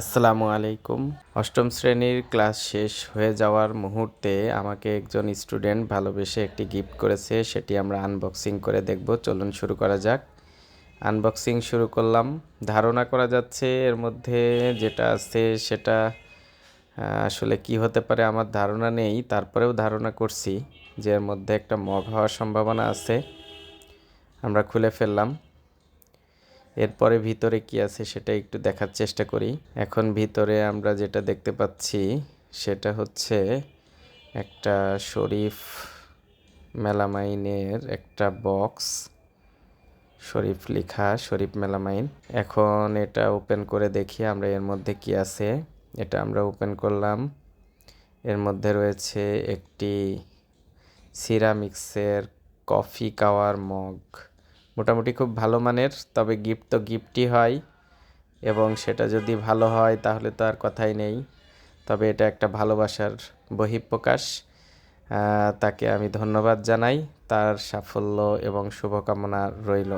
আসসালামু আলাইকুম। অষ্টম শ্রেণির ক্লাস শেষ হয়ে যাওয়ার মুহূর্তে আমাকে একজন স্টুডেন্ট ভালোবেসে একটি গিফট করেছে, সেটি আমরা আনবক্সিং করে দেখব। চলুন শুরু করা যাক। আনবক্সিং শুরু করলাম। ধারণা করা যাচ্ছে এর মধ্যে যেটা আছে সেটা আসলে কি হতে পারে আমার ধারণা নেই, তারপরেও ধারণা করছি যে এর মধ্যে একটা মগ হওয়ার সম্ভাবনা আছে। আমরা খুলে ফেললাম। এরপরে ভিতরে কি আছে সেটা একটু দেখার চেষ্টা করি। এখন ভিতরে আমরা যেটা দেখতে পাচ্ছি, সেটা হচ্ছে একটা শরীফ মেলামাইনের একটা বক্স। শরীফ লেখা, শরীফ মেলামাইন। এখন এটা ওপেন করে দেখি আমরা এর মধ্যে কি আছে। এটা আমরা ওপেন করলাম। এর মধ্যে রয়েছে একটি সিরামিক্সের কফি কাওয়ার মগ। মোটামুটি খুব ভালো মানের, তবে গিফট তো গিফটই হয় এবং সেটা যদি ভালো হয় তাহলে তো আর কথাই নেই। তবে এটা একটা ভালোবাসার বহিঃপ্রকাশ। তাকে আমি ধন্যবাদ জানাই। তার সাফল্য এবং শুভকামনা রইল।